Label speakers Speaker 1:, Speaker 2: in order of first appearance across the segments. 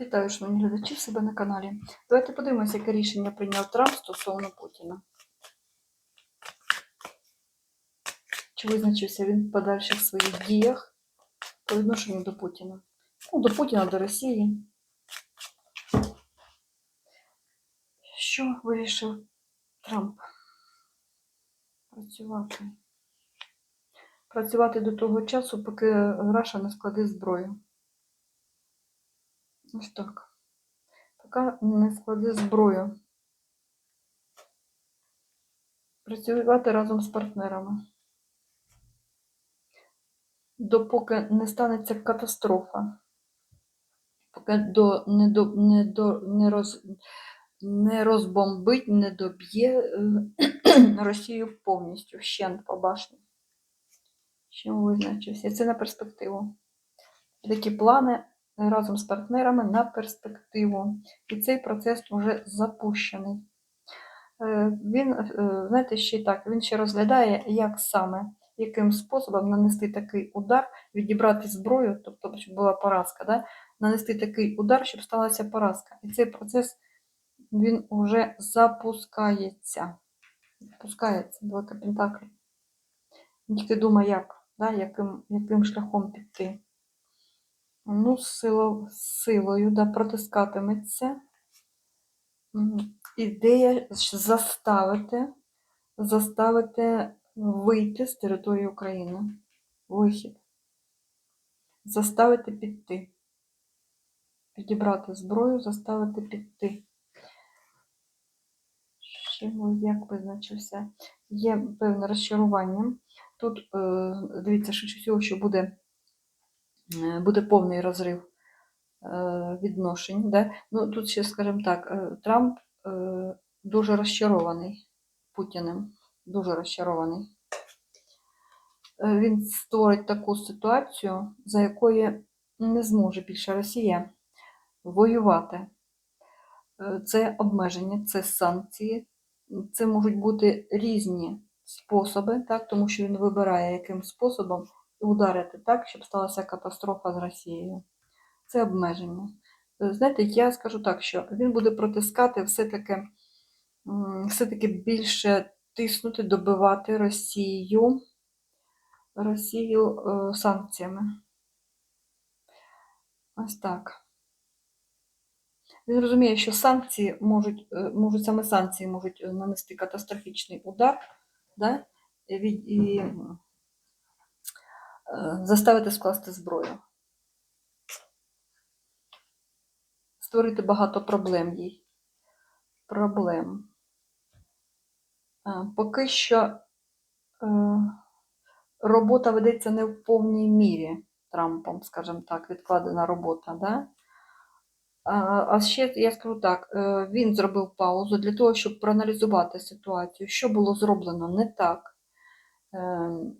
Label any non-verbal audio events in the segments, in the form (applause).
Speaker 1: Вітаю, шановні глядачі в себе на каналі. Давайте подивимося, яке рішення прийняв Трамп стосовно Путіна. Чи визначився він в подальших своїх діях по відношенню до Путіна? Ну, до Путіна, до Росії. Що вирішив Трамп? Працювати. Працювати до того часу, поки Раша не складе зброю. Ось так. Поки не складе зброю. Працювати разом з партнерами. Допоки не станеться катастрофа. Поки до, не, до, не, до, не, роз, не розбомбить, не доб'є е, (clears throat) Росію повністю, вщент по башні. Чим визначився? Це на перспективу. Такі плани разом з партнерами на перспективу. І цей процес вже запущений. Е, Він, е, знаєте, ще так, він ще розглядає, як саме, яким способом нанести такий удар, відібрати зброю, тобто, щоб була поразка, да? нанести такий удар, щоб сталася поразка. І цей процес він вже запускається. Запускається, двойка пентаклів. Він тільки думає, як, да? яким, яким шляхом піти. Ну, сило, силою да, протискатиметься. Ідея заставити, заставити вийти з території України. Вихід. Заставити піти. Підібрати зброю, заставити піти. Ще як визначився. Є певне розчарування. Тут, е, дивіться, швидше всього, що буде буде повний розрив е, відношень. Да? Ну, тут ще, скажімо так, е, Трамп е, дуже розчарований Путіним, дуже розчарований. Е, Він створить таку ситуацію, за якої не зможе більше Росія воювати. Е, Це обмеження, це санкції, це можуть бути різні способи, так, тому що він вибирає, яким способом ударити так, щоб сталася катастрофа з Росією. Це обмеження. Е, Знаєте, я скажу так, що він буде протискати все-таки все-таки більше тиснути, добивати Росію, Росію е, санкціями. Ось так. Він розуміє, що санкції можуть, е, можуть саме санкції можуть е, нанести катастрофічний удар, да? і, і заставити скласти зброю. Створити багато проблем їй. Проблем. Е, Поки що е, робота ведеться не в повній мірі Трампом, скажімо так, відкладена робота. Да? А ще я скажу так: е, він зробив паузу для того, щоб проаналізувати ситуацію, що було зроблено не так, е,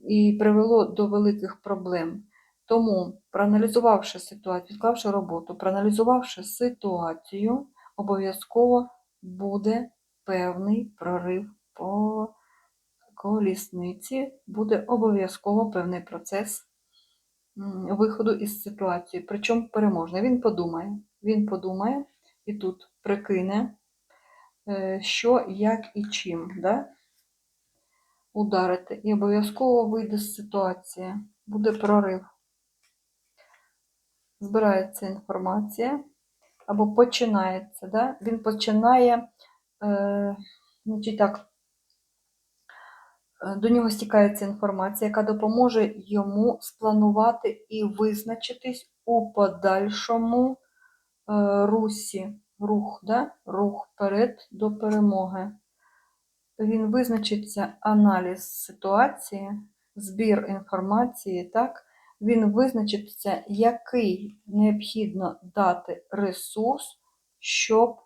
Speaker 1: і привело до великих проблем. Тому, проаналізувавши ситуацію, відклавши роботу, проаналізувавши ситуацію, обов'язково буде певний прорив по колісниці, буде обов'язково певний процес виходу із ситуації, причому переможний. Він подумає, він подумає і тут прикине, е, що, як і чим да? Ударити. І обов'язково вийде з ситуації, буде прорив. Збирається інформація або починається. Да? Він починає, е, значить так, Е, До нього стікається інформація, яка допоможе йому спланувати і визначитись у подальшому е, русі, рух, да? рух вперед до перемоги. Він визначиться аналіз ситуації, збір інформації, так? Він визначиться, який необхідно дати ресурс, щоб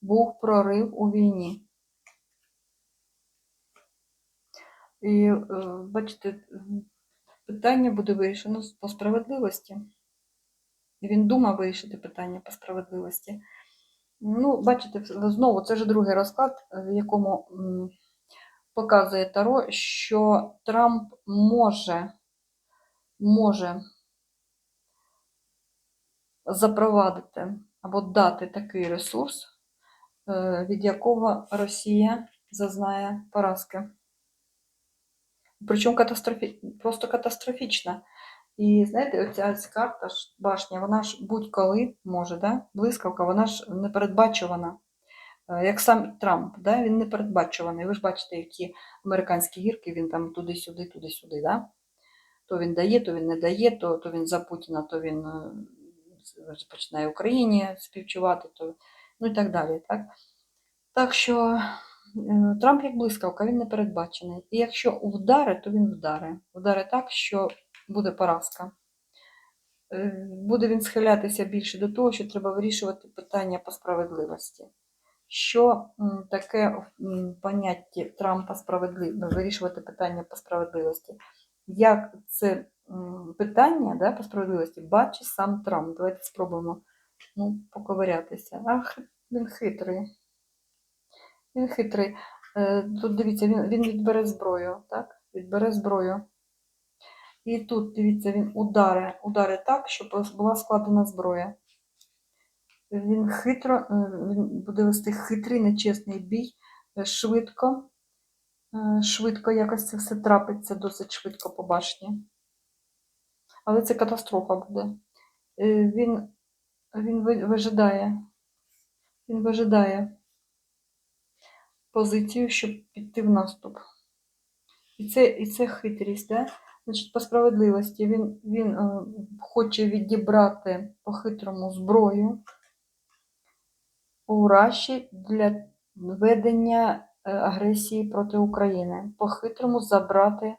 Speaker 1: був прорив у війні. І е, бачите, питання буде вирішено по справедливості. Він думав вирішити питання по справедливості. Ну, бачите, знову це вже другий розклад, в якому показує Таро, що Трамп може, може запровадити або дати такий ресурс, е, від якого Росія зазнає поразки. Причому катастрофі... просто катастрофічна. І знаєте, оця карта башня, вона ж будь-коли може, да? блискавка, вона ж непередбачувана. Е, Як сам Трамп, да? він непередбачуваний. Ви ж бачите, які американські гірки, він там туди-сюди, туди-сюди. Да? То він дає, то він не дає, то, то він за Путіна, то він е, починає Україні співчувати, то, ну і так далі. Так, так що е, Трамп як блискавка, він не передбачений. І якщо вдаре, то він вдаре. Вдаре так, що буде поразка. Буде він схилятися більше до того, що треба вирішувати питання по справедливості. Що таке поняття Трампа справедливо, вирішувати питання по справедливості? Як це питання да, по справедливості бачить сам Трамп? Давайте спробуємо ну, поковирятися. Ах, він хитрий. Він хитрий. Е, Тут дивіться, він, він відбере зброю, так? Відбере зброю. І тут, дивіться, він ударе, ударе так, щоб була складена зброя. Він хитро, е, він буде вести хитрий, нечесний бій, е, швидко, е, швидко якось це все трапиться, досить швидко по башні. Але це катастрофа буде. Він, він вижидає, він вижидає позицію, щоб піти в наступ. І це, і це хитрість, да? Значить, по справедливості він, він хоче відібрати по-хитрому зброю у Раші для ведення е, агресії проти України. По-хитрому забрати,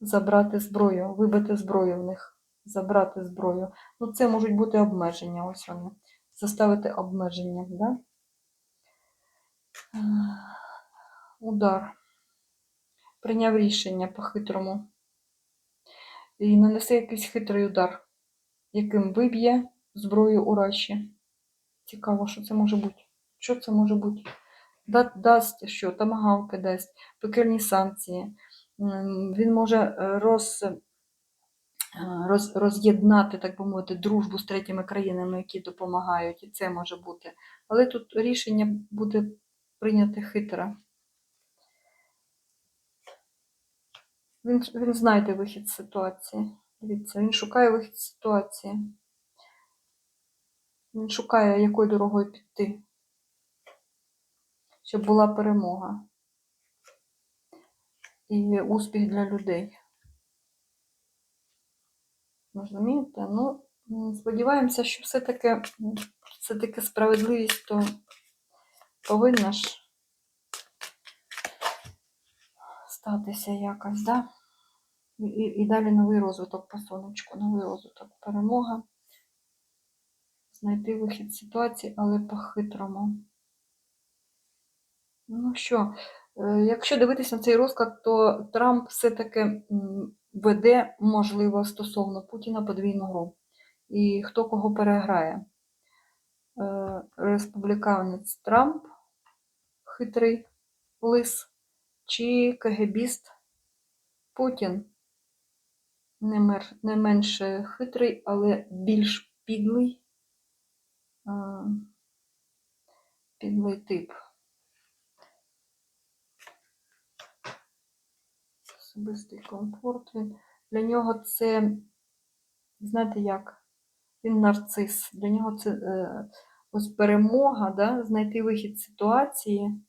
Speaker 1: забрати зброю, вибити зброю в них, забрати зброю. Ну, це можуть бути обмеження, ось вони. Заставити обмеження, да? Е, Удар. Прийняв рішення по-хитрому. І нанесе якийсь хитрий удар, яким виб'є зброю у Раші. Цікаво, що це може бути. Що це може бути? Да- Дасть що? Тамагавки дасть, пекельні санкції. Він може е, роз, е, роз, роз'єднати, так би мовити, дружбу з третіми країнами, які допомагають, і це може бути. Але тут рішення буде прийняте хитре. Він, він знайде вихід з ситуації. Дивіться, він шукає вихід з ситуації. Він шукає, якою дорогою піти, щоб була перемога і успіх для людей. Розумієте? Ну, сподіваємося, що все-таки все-таки справедливість то повинна ж статися якось, да? І, і, і далі новий розвиток по сонечку, новий розвиток, перемога. Знайти вихід ситуації, але по-хитрому. Ну що, е, якщо дивитися на цей розклад, то Трамп все-таки веде, можливо, стосовно Путіна подвійну гру. І хто кого переграє? Е, Республіканець Трамп, хитрий лис, чи КГБіст Путін? Не, менше хитрий, але більш підлий, підлий тип. Особистий комфорт. Для нього це, знаєте як, він нарцис. Для нього це е, ось перемога, да, знайти вихід ситуації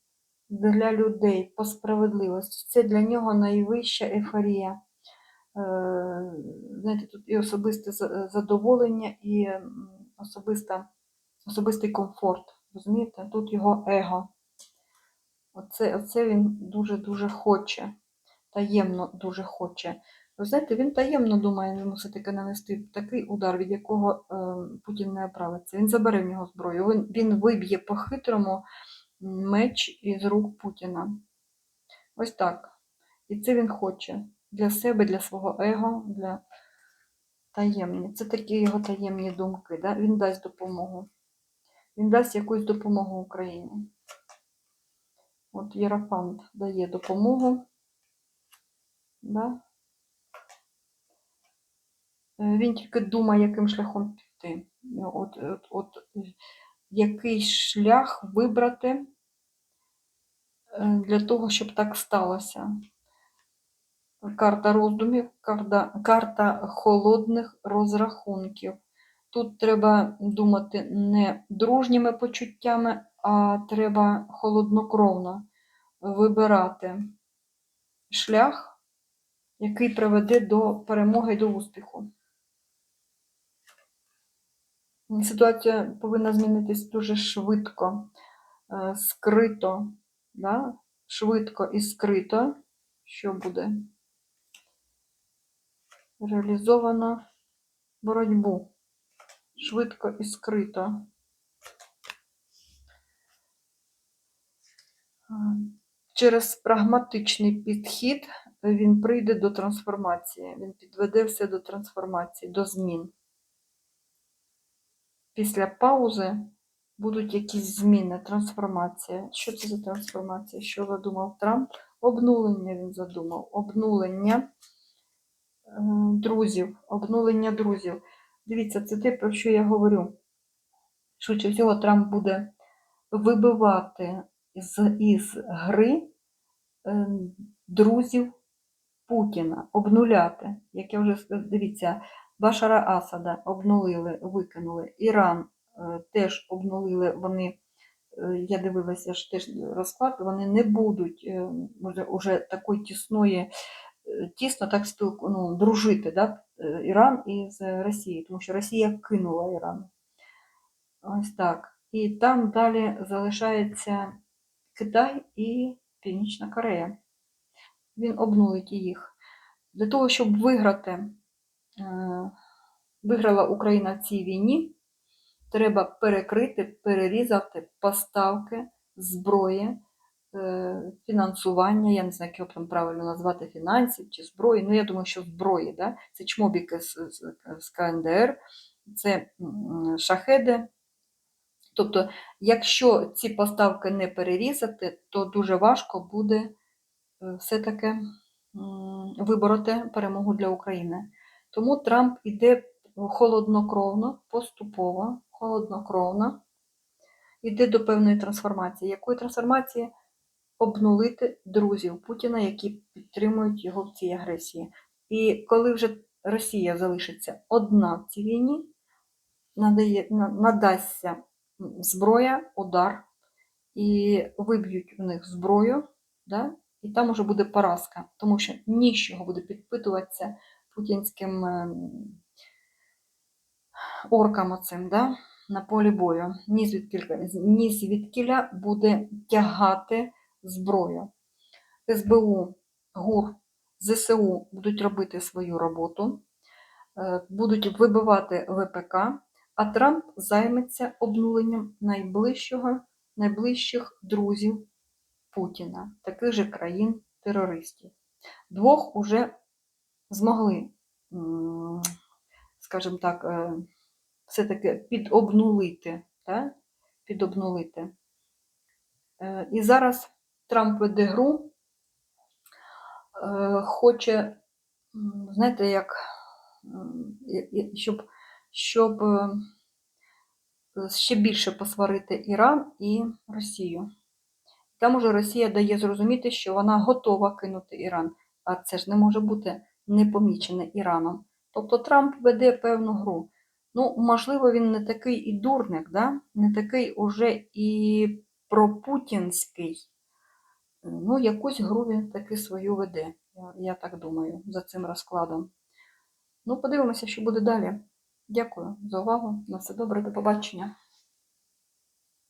Speaker 1: для людей по справедливості. Це для нього найвища ейфорія. Е, знаєте, тут і особисте задоволення, і особиста, особистий комфорт. Розумієте? Тут його его. Оце, оце він дуже-дуже хоче. Таємно дуже хоче. Ви знаєте, він таємно думає, він мусить таки нанести такий удар, від якого е, Путін не оправиться. Він забере в нього зброю. Він, він виб'є по-хитрому меч із рук Путіна. Ось так. І це він хоче для себе, для свого его, для таємні. Це такі його таємні думки. Да? Він дасть допомогу. Він дасть якусь допомогу Україні. От Єрофант дає допомогу. Да? Е, Він тільки думає, яким шляхом піти. От, от, от, який шлях вибрати е, для того, щоб так сталося. Карта роздумів, карта, карта холодних розрахунків. Тут треба думати не дружніми почуттями, а треба холоднокровно вибирати шлях, який приведе до перемоги і до успіху. Ситуація повинна змінитись дуже швидко, е, скрито, да? швидко і скрито, що буде реалізовано боротьбу. Швидко і скрито. Через прагматичний підхід він прийде до трансформації. Він підведе все до трансформації, до змін. Після паузи будуть якісь зміни, трансформація. Що це за трансформація? Що задумав Трамп? Обнулення він задумав. Обнулення е, друзів. Обнулення друзів. Дивіться, це те, про що я говорю. Швидше всього, Трамп буде вибивати з, із гри е, друзів Путіна, обнуляти. Як я вже сказала, дивіться, Башара Асада обнулили, викинули. Іран е, теж обнулили, вони, е, я дивилася ж теж розклад, вони не будуть е, уже, уже такої тісної, е, тісно так спілку, ну, дружити, да? Іран із Росією, тому що Росія кинула Іран. Ось так. І там далі залишається Китай і Північна Корея. Він обнулить їх. Для того, щоб виграти, е, виграла Україна в цій війні, треба перекрити, перерізати поставки зброї, фінансування, я не знаю, як його там правильно назвати, фінансів чи зброї. Ну, я думаю, що зброї, да? це чмобіки з, з, з КНДР, це шахеди. Тобто, якщо ці поставки не перерізати, то дуже важко буде е, все-таки вибороти перемогу для України. Тому Трамп іде холоднокровно, поступово, холоднокровно, іде до певної трансформації. Якої трансформації? Обнулити друзів Путіна, які підтримують його в цій агресії. І коли вже Росія залишиться одна в цій війні, надає, надасться зброя, удар, і виб'ють у них зброю, да? і там уже буде поразка, тому що нічого буде підпитуватися путінським ем, оркам оцим, да? на полі бою. Ні звідкіля буде тягати зброю. СБУ, ГУР, ЗСУ будуть робити свою роботу, е, будуть вибивати ВПК, а Трамп займеться обнуленням найближчого, найближчих друзів Путіна, таких же країн-терористів. Двох уже змогли, скажімо так, е, все-таки підобнулити. Підобнулити. Е, І зараз Трамп веде гру, е, хоче, знаєте, як, щоб, щоб е, ще більше посварити Іран і Росію. Там уже Росія дає зрозуміти, що вона готова кинути Іран, а це ж не може бути непомічене Іраном. Тобто Трамп веде певну гру. Ну, можливо, він не такий і дурник, да? не такий уже і пропутінський. Ну, якусь гру він таки свою веде, я, я так думаю, за цим розкладом. Ну, подивимося, що буде далі. Дякую за увагу. На все добре, до побачення.